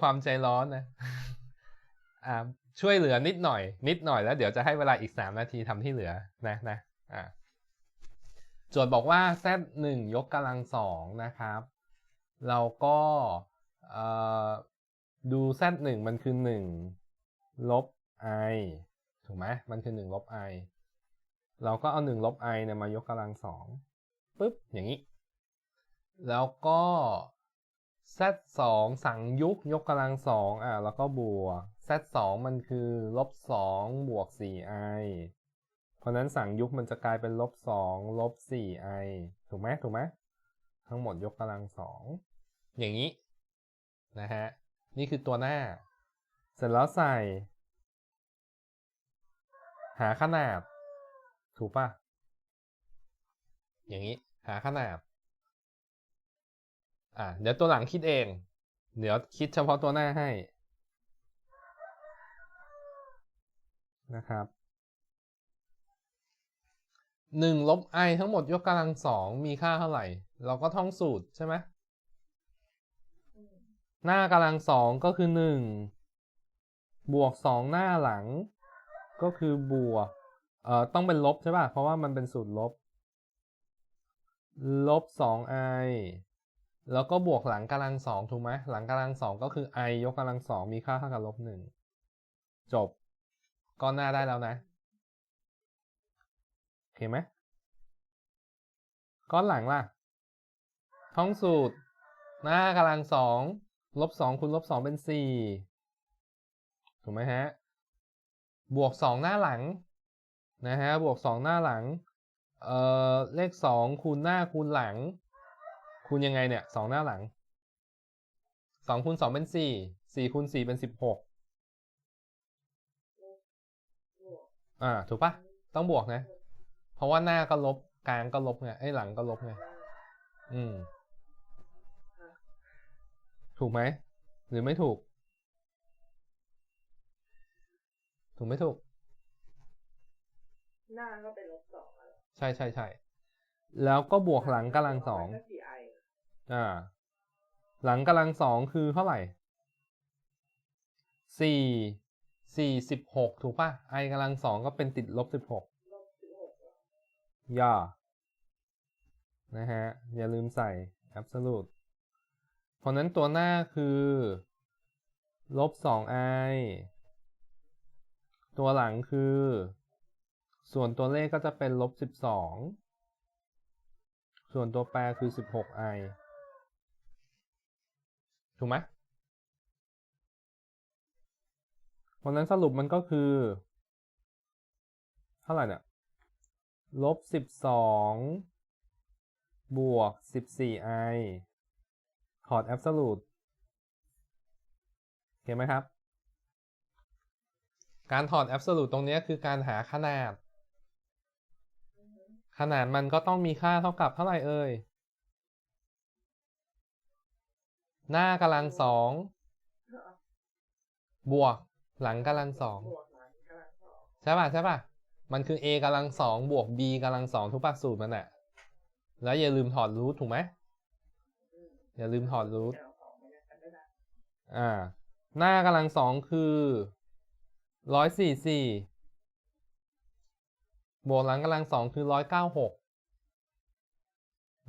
ความใจร้อนนะอ่าช่วยเหลือนิดหน่อย นิดหน่อยแล้วเดี๋ยวจะให้เวลาอีกสามนาทีทำที่เหลือนะนะอ่าโจทย์บอกว่า z หนึ่งยกกำลังสองนะครับ เราก็เอ่อดู z หนึ่งมันคือหนึ่งลบ i ถูกไหมมันคือหนึ่งลบ i เราก็เอาหนึ่งลบ i เนี่ยมายกกำลังสองปุ๊บ อย่างนี้ แล้วก็ z สองสั่งยุกยกกำลังสองอะแล้วก็บวก z สองมันคือลบสองบวกสี่ i เพราะนั้นสั่งยุกมันจะกลายเป็นลบสองลบสี่ i ถูกไหมถูกไหมทั้งหมดยกกำลังสองอย่างนี้นะฮะนี่คือตัวหน้า เสร็จแล้วใส่ หาขนาด ถูกปะอย่างนี้ หาขนาด อะเดี๋ยวตัวหลังคิดเอง เดี๋ยวคิดเฉพาะตัวหน้าให้นะครับหนึ่งลบ i ทั้งหมดยกกำลังสองมีค่าเท่าไหร่ เราก็ท่องสูตรใช่ไหมหน้ากำลังสองก็คือหนึ่งบวกสองหน้าหลัง ก็คือบวกเอ่อต้องเป็นลบใช่ป่ะ เพราะว่ามันเป็นสูตรลบ ลบสอง i แล้วก็บวกหลังกำลังสองถูกไหมหลังกำลังสองก็คือ i ยกกำลังสองมีค่าเท่ากับลบหนึ่งจบก้อนหน้าได้แล้วนะโอเคไหมก้อนหลังล่ะท่องสูตร หน้ากำลังสองลบสองคูณลบสองเป็นสี่ถูกไหมฮะบวกสองหน้าหลังนะฮะบวกสองหน้าหลังเอ่อเลขสองคูณหน้าคูณหลัง คูณยังไงเนี่ยสองหน้าหลังสองคูณสองเป็นสี่สี่คูณสี่เป็นสิบหกอ่า ถูกปะต้องบวกนะ เพราะว่าหน้าก็ลบกลางก็ลบไงไอ้หลังก็ลบไงอืม ถูกไหม หรือไม่ถูก ถูกไม่ถูก หน้าก็เป็นลบสองอะใช่ใช่ใช่แล้วก็บวกหลังกำลังสองก็สี่ไอ่า หลังกำลังสองคือเท่าไหร่สี่สี่สิบหกถูกป่ะ i กำลังสองก็เป็นติดลบสิบหกอย่านะฮะ อย่าลืมใส่ absolute เพราะนั้นตัวหน้าคือลบสอง i ตัวหลังคือ ส่วนตัวเลขก็จะเป็นลบสิบสอง ส่วนตัวแปรคือสิบหก i ถูกไหมเพราะนั้นสรุปมันก็คือ เท่าไหร่เนี่ยลบสิบสองบวกสิบสี่ i ถอด absolute เห็นไหมครับ การถอด absolute ตรงนี้คือการหาขนาด ขนาดมันก็ต้องมีค่าเท่ากับเท่าไหร่เอ่ย หน้ากำลังสองบวกหลังกำลังสองใช่ป่ะใช่ป่ะมันคือ a กำลังสองบวก b กำลังสองทุกปากสูตรมันแหละแล้วอย่าลืมถอดรูทถูกไหมอย่าลืมถอดรูทอ่า หน้ากำลังสองคือร้อยสี่สี่บวกหลังกำลังสองคือร้อยเก้าหก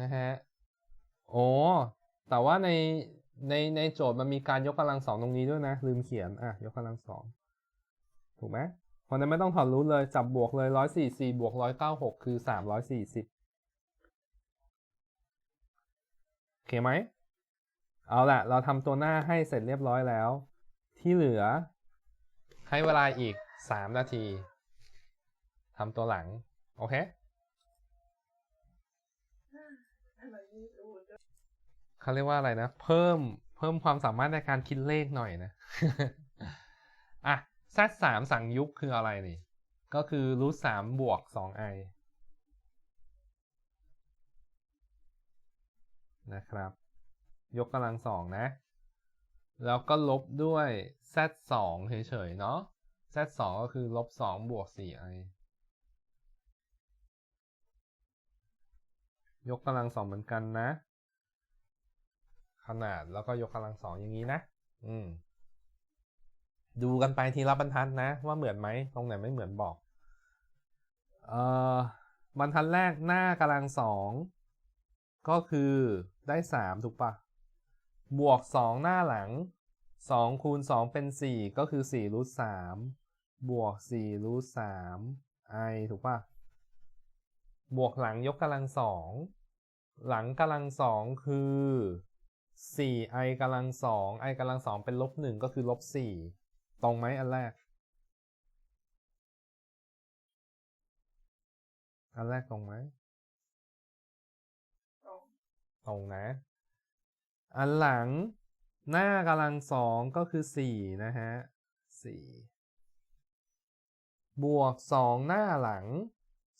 นะฮะโอ้แต่ว่าใน ในในโจทย์มันมีการยกกำลังสองตรงนี้ด้วยนะ ลืมเขียนอะยกกำลังสองถูกไหมเพราะนั้นไม่ต้องถอดรูทเลยจับบวกเลยร้อยสี่สี่บวกร้อยเก้าหกคือสามร้อยสี่สิบโอเคไหมเอาละเราทำตัวหน้าให้เสร็จเรียบร้อยแล้ว ที่เหลือ ให้เวลาอีก3นาทีทำตัวหลัง โอเค เขาเรียกว่าอะไรนะ เพิ่มเพิ่มความสามารถในการคิดเลขหน่อยนะอะ z สามสั่งยุคคืออะไรนี่ ก็คือรูทสามบวกสอง i นะครับ ยกกำลังสองนะ แล้วก็ลบด้วย z สองเฉยๆเนาะ z สองก็คือลบสองบวกสี่ i ยกกำลังสองเหมือนกันนะ ขนาดแล้วก็ยกกำลังสองอย่างนี้นะ อืม ดูกันไปทีละบรรทัดนะ ว่าเหมือนไหมตรงไหนไม่เหมือนบอก เอ่อบรรทัดแรกหน้ากำลังสองก็คือได้สามถูกปะบวกสองหน้าหลังสองคูณสองเป็นสี่ก็คือสี่รูทสามบวกสี่รูทสามไอถูกปะบวกหลังยกกำลังสองหลังกำลังสองคือ สี่ไอกำลังสองไอกำลังสองเป็นลบหนึ่งก็คือลบสี่ตรงไหมอันแรก อันแรกตรงไหม ตรงตรงนะ อันหลังหน้ากำลังสองก็คือสี่นะฮะสี่บวกสองหน้าหลัง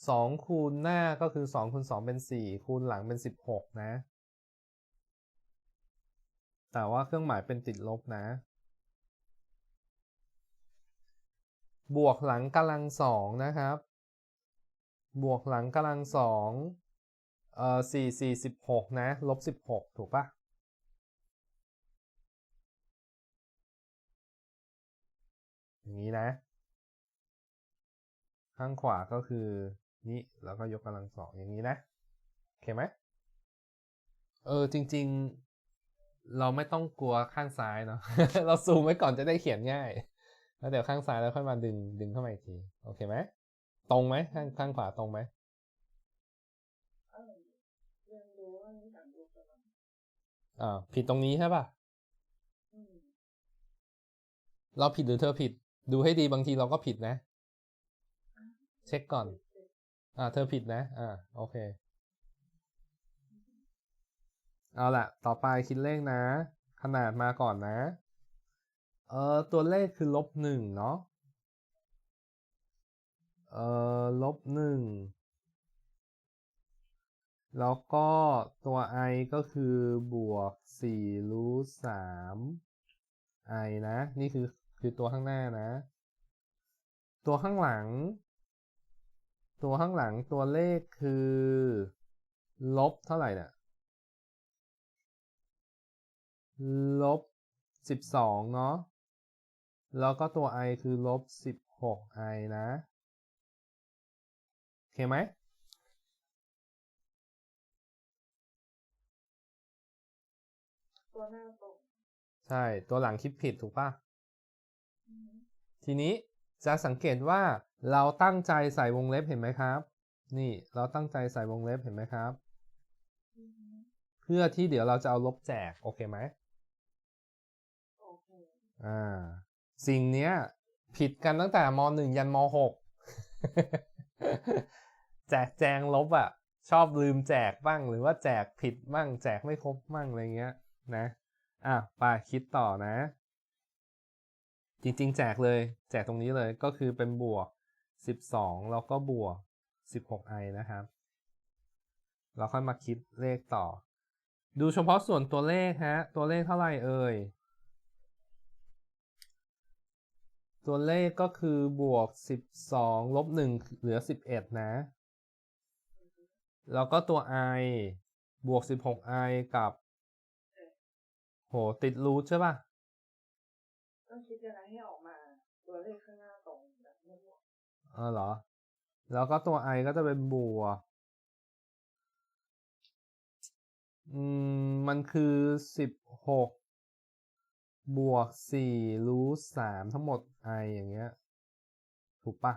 สองคูณหน้าก็คือสองคูณสองเป็นสี่คูณหลังเป็นสิบหกนะ แต่ว่าเครื่องหมายเป็นติดลบนะ บวกหลังกำลังสองนะครับ บวกหลังกำลังสองเอ่อสี่สี่สิบหกนะ ลบสิบหกถูกปะอย่างนี้นะ ข้างขวาก็คือนี้แล้วก็ยกกำลังสองอย่างนี้นะ โอเคไหมเออจริง ๆ เราไม่ต้องกลัวข้างซ้ายเนาะเราซูมไว้ก่อนจะได้เขียนง่าย แล้วเดี๋ยวข้างซ้ายแล้วค่อยมาดึงดึงเข้ามาอีกทีโอเคไหมตรงไหมข้างข้างขวาตรงไหมเออเรียนรู้ว่ามีสามรูปกำลังอ่าผิดตรงนี้ใช่ป่ะอืมเราผิดหรือเธอผิด ดูให้ดีบางทีเราก็ผิดนะ เช็คก่อน อ่า เธอผิดนะ อ่า โอเค เอาละต่อไปคิดเลขนะ ขนาดมาก่อนนะ เออตัวเลขคือลบหนึ่งเนาะ เออลบหนึ่ง แล้วก็ตัว i ก็คือบวกสี่รูทสาม i นะ นี่คือคือตัวข้างหน้านะ ตัวข้างหลัง ตัวข้างหลังตัวเลขคือ ลบเท่าไหร่เนี่ย ลบสิบสองเนาะแล้วก็ตัว i คือลบสิบหก i นะโอเคไหมตัวหน้าตรงใช่ตัวหลังคิดผิดถูกปะอืมทีนี้จะสังเกตว่าเราตั้งใจใส่วงเล็บเห็นไหมครับ นี่เราตั้งใจใส่วงเล็บเห็นไหมครับอืมเพื่อที่เดี๋ยวเราจะเอาลบแจก โอเคไหมโอเค อ่าสิ่งเนี้ย ผิดกันตั้งแต่มหนึ่งยันมหกแจกแจงลบอะ่ะ ชอบลืมแจกบ้างหรือว่าแจกผิดบ้าง แจกไม่ครบบ้างอะไรเงี้ย นะอะไปคิดต่อนะ จริงๆ แจกเลย แจกตรงนี้เลยก็คือเป็นบวก 12 แล้วก็บวก 16i นะครับ เราค่อยมาคิดเลขต่อ ดูเฉพาะส่วนตัวเลขฮะ ตัวเลขเท่าไหร่เอ่ย ตัวเลขก็คือบวก 12 ลบ 1 เหลือ 11 นะ แล้วก็ตัว i บวก 16i กับ โห ติดรูทใช่ป่ะ ต้องคิดยังไงให้ออกมา ตัวเลขข้างหน้าตรงแบบไม่บวกเออเหรอ แล้วก็ตัว i ก็จะเป็นบวก อืม มันคือสิ บหกบวกสี่รูทสามทั้งหมด i อย่างเงี้ย ถูกปะ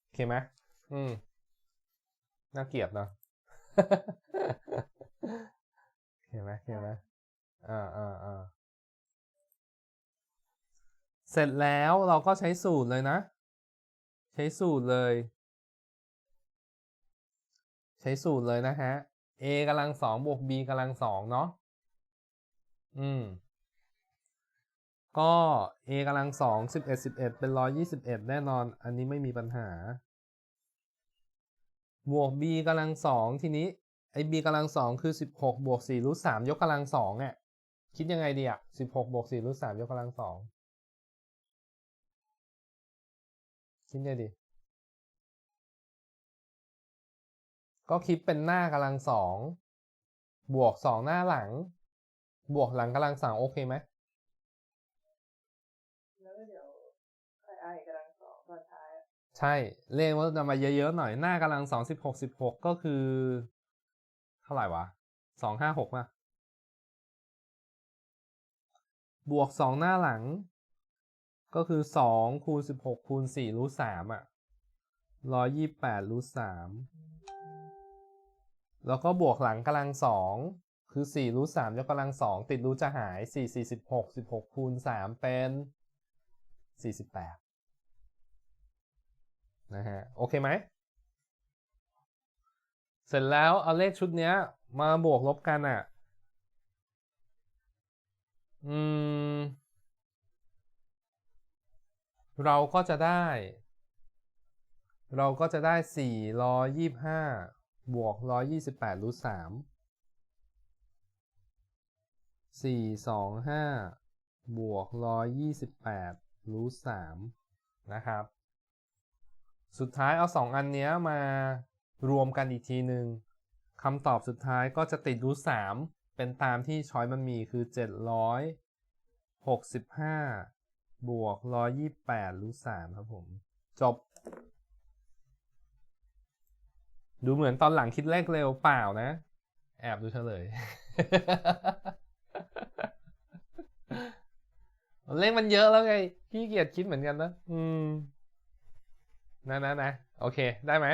โอเคไหมอืม น่าเกลียดเนาะโอเคไหมโอเคไหมอ่าอ่าอ่าเสร็จแล้วเราก็ใช้สูตรเลยนะ ใช้สูตรเลย ใช้สูตรเลยนะฮะ a กำลังสองบวก b กำลังสองเนาะอืม ก็ a กำลังสองสิบเอ็ดสิบเอ็ดเป็นร้อยยี่สิบเอ็ดแน่นอน อันนี้ไม่มีปัญหา บวก b กำลังสองทีนี้ไอ้ b กำลังสองคือสิบหกบวกสี่รูทสามยกกำลังสองอะคิดยังไงดีอะสิบหกบวกสี่รูทสามยกกำลังสองคิดยังไงดี ก็คิดเป็นหน้ากำลังสองบวกสองหน้าหลัง บวกหลังกำลังสองโอเคไหม แล้วก็เดี๋ยวไอไอกำลังสองตอนท้ายอะ ใช่เลขมันจะมาเยอะๆหน่อยหน้ากำลังสองสิบหกสิบหกก็คือ เท่าไหร่วะสองห้าหกป่ะบวกสองหน้าหลัง ก็คือสองคูณสิบหกคูณสี่รูทสามอะร้อยยี่แปดรูทสามแล้วก็บวกหลังกำลังสองคือสี่รูทสามยกกำลังสองติดรูทจะหายสี่สี่สิบหกสิบหกคูณสามเป็นสี่สิบแปด นะฮะโอเคไหม เสร็จแล้วเอาเลขชุดเนี้ย มาบวกลบกันอะ อืม เราก็จะได้ เราก็จะได้สี่ร้อยยี่ห้าบวกร้อยยี่สิบแปดรูทสามสี่สองห้าบวกร้อยยี่สิบแปดรูทสามนะครับ สุดท้ายเอาสองอันเนี้ยมารวมกันอีกทีหนึ่งคำตอบสุดท้ายก็จะติดรูทสามเป็นตามที่ช้อยมันมีคือเจ็ดร้อยหกสิบห้าบวกร้อยยี่แปดรูทสามครับผม จบ ดูเหมือนตอนหลังคิดเลขเร็วเปล่านะ แอบดูเฉลย เลขมันเยอะแล้วไงขี้เกียจคิดเหมือนกันนะ อืม นะนะนะโอเค ได้ไหม